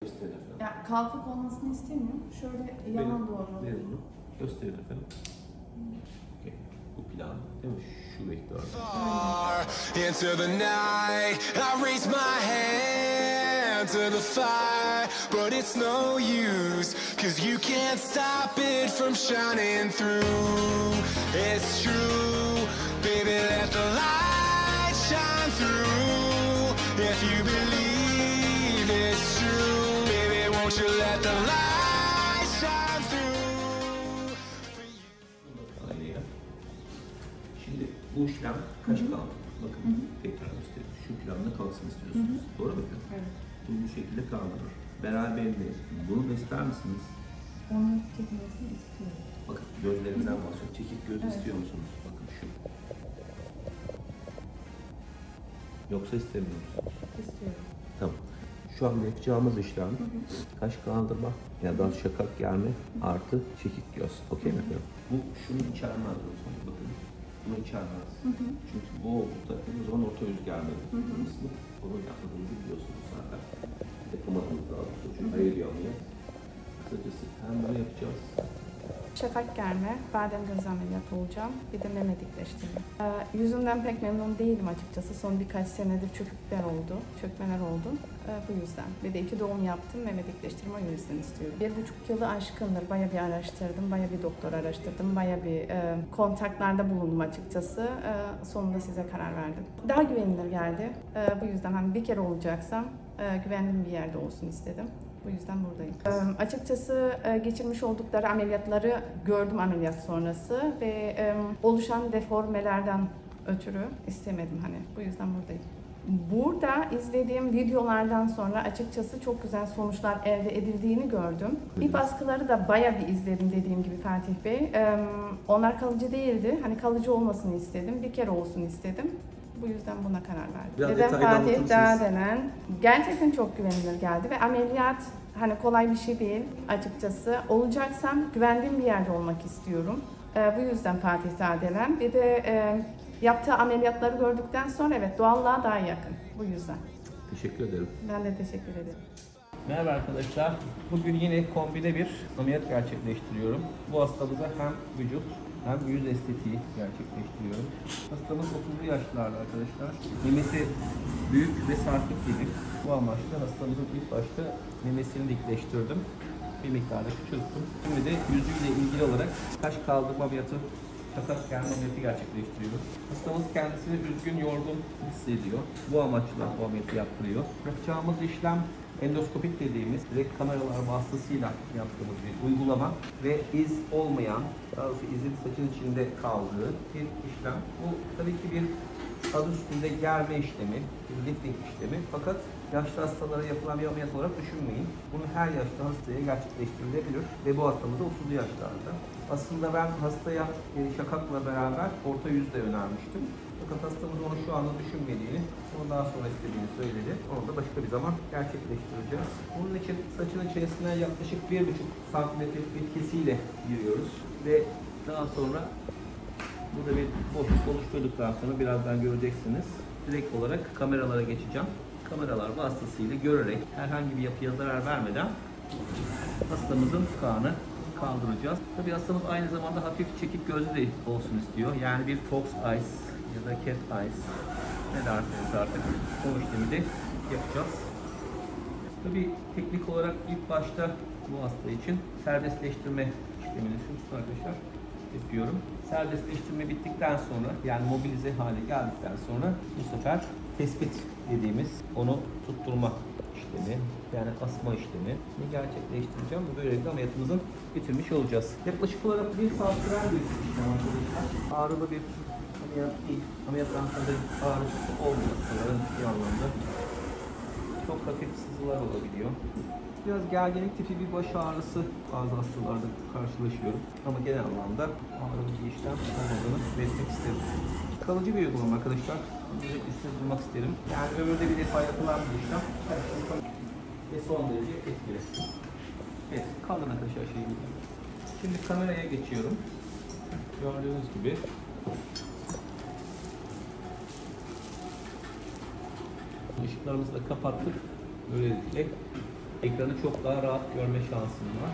Gösterin efendim. Ya kalkık olmasını istemiyorum. Şöyle yana doğru. Verin bunu. Gösterin efendim. Okey. Bu plan değil mi? Şu vektör. far into the night. I raise my hand to the fire, but it's no use, cause you can't stop it from shining through. It's true, baby, let the light shine through. If you believe it's true, baby, won't you let the light shine through? Aynaya. Şimdi bu işlem kaç kaldı? Bakın tekrar göstereyim. Şu planda kalsın istiyorsunuz. Doğru mu? Evet. Bu bu şekilde kaldırır. Beraberinde bunu da ister misiniz? Onun çekmesini istiyorum. Bakın gözlerinden bahsediyor. Çekik göz istiyor musunuz? Bakın şu. Yoksa istemiyor musunuz? İstiyorum. Tamam. Şu anda yapacağımız işlem kaş kaldırma ya da şakak gelme artı çekik göz. Okey mi? Bu şunu içermez o zaman bakın. Bunu içermez. Çünkü bu oldu takım o zaman orta yüz gelmedi. Kısmı. Onu yapmadığınızı biliyorsunuz zaten. Yapamadığınız daha doğrusu. Çünkü hayır ameliyat. Kısacası hem bunu yapacağız. Şakak germe, badem göz ameliyatı olacağım. Bir de meme dikleştirme. Ee, yüzümden pek memnun değilim açıkçası. Son birkaç senedir çökükler oldu, çökmeler oldu. Ee, bu yüzden. Bir de iki doğum yaptım, meme dikleştirme o yüzden istiyorum. Bir buçuk yılı aşkındır. Baya bir araştırdım, baya bir doktor araştırdım. Baya bir e, kontaklarda bulundum açıkçası. Ee, sonunda size karar verdim. Daha güvenilir geldi. Ee, bu yüzden hani bir kere olacaksam e, güvenli bir yerde olsun istedim. Bu yüzden buradayım. Ee, açıkçası e, geçirmiş oldukları ameliyatları gördüm ameliyat sonrası ve e, oluşan deformelerden ötürü istemedim hani. Bu yüzden buradayım. Burada izlediğim videolardan sonra açıkçası çok güzel sonuçlar elde edildiğini gördüm. Bir baskıları da baya bir izledim dediğim gibi Fatih Bey. Onlar kalıcı değildi. Hani kalıcı olmasını istedim. Bir kere olsun istedim. Bu yüzden buna karar verdim. Biraz detaylı anlatır Fatih Dağ mısınız? denen gerçekten çok güvenilir geldi ve ameliyat hani kolay bir şey değil açıkçası. Olacaksam güvendiğim bir yerde olmak istiyorum. Ee, bu yüzden Fatih Dağ denen. Bir de e, yaptığı ameliyatları gördükten sonra evet doğallığa daha yakın. Bu yüzden. Teşekkür ederim. Ben de teşekkür ederim. Merhaba arkadaşlar. Bugün yine kombine bir ameliyat gerçekleştiriyorum. Bu hastamıza hem vücut hem yüz estetiği gerçekleştiriyorum. Hastamız 30'lu yaşlarda arkadaşlar. Memesi büyük ve sarkık gibi. Bu amaçla hastamızın ilk başta memesini dikleştirdim. Bir miktarda küçülttüm. Şimdi de yüzüyle ilgili olarak kaş kaldırma ameliyatı şakak gelme ameliyatı gerçekleştiriyoruz. Hastamız kendisini üzgün, yorgun hissediyor. Bu amaçla bu ameliyatı yaptırıyor. Yapacağımız işlem endoskopik dediğimiz direkt kameralar vasıtasıyla yaptığımız bir uygulama ve iz olmayan, daha izin saçın içinde kaldığı bir işlem. Bu tabii ki bir adı üstünde germe işlemi, bir lifting işlemi. Fakat yaşlı hastalara yapılan bir ameliyat olarak düşünmeyin. Bunu her yaşlı hastaya gerçekleştirilebilir ve bu hastamız da 30'lu yaşlarda. Aslında ben hastaya e, şakakla beraber orta yüzde önermiştim. Fakat hastamız onu şu anda düşünmediğini, onu daha sonra istediğini söyledi. Onu da başka bir zaman gerçekleştireceğiz. Bunun için saçın içerisine yaklaşık 1,5 santimetrelik bir kesiyle giriyoruz. Ve daha sonra Burada bir boşluk oluşturduktan sonra birazdan göreceksiniz. Direkt olarak kameralara geçeceğim. Kameralar vasıtasıyla görerek herhangi bir yapıya zarar vermeden hastamızın kanı kaldıracağız. Tabii hastamız aynı zamanda hafif çekik gözlü de olsun istiyor. Yani bir fox eyes ya da cat eyes ne derseniz artık o de yapacağız. Tabii teknik olarak ilk başta bu hasta için serbestleştirme işlemini şu arkadaşlar yapıyorum. Serbestleştirme bittikten sonra yani mobilize hale geldikten sonra bu sefer tespit dediğimiz onu tutturma işlemi yani asma işlemi gerçekleştireceğim ve böylelikle ameliyatımızı bitirmiş olacağız. Yaklaşık olarak bir saat süren bir işlem arkadaşlar. Ağrılı bir ameliyat değil. Ameliyattan sonra ağrısı olmuyor sanırım bir anlamda çok hafif sızılar olabiliyor. Biraz gerginlik tipi bir baş ağrısı bazı hastalarda karşılaşıyorum. Ama genel anlamda ağrılı bir işlem olmadığını belirtmek isterim. Kalıcı bir uygulama arkadaşlar. Özellikle size bulmak isterim. Yani ömürde bir defa yapılan bir işlem. Ve son derece etkili. Evet, kalın arkadaşlar şey gibi. Şimdi kameraya geçiyorum. Gördüğünüz gibi Işıklarımızı da kapattık. Böylelikle ekranı çok daha rahat görme şansım var.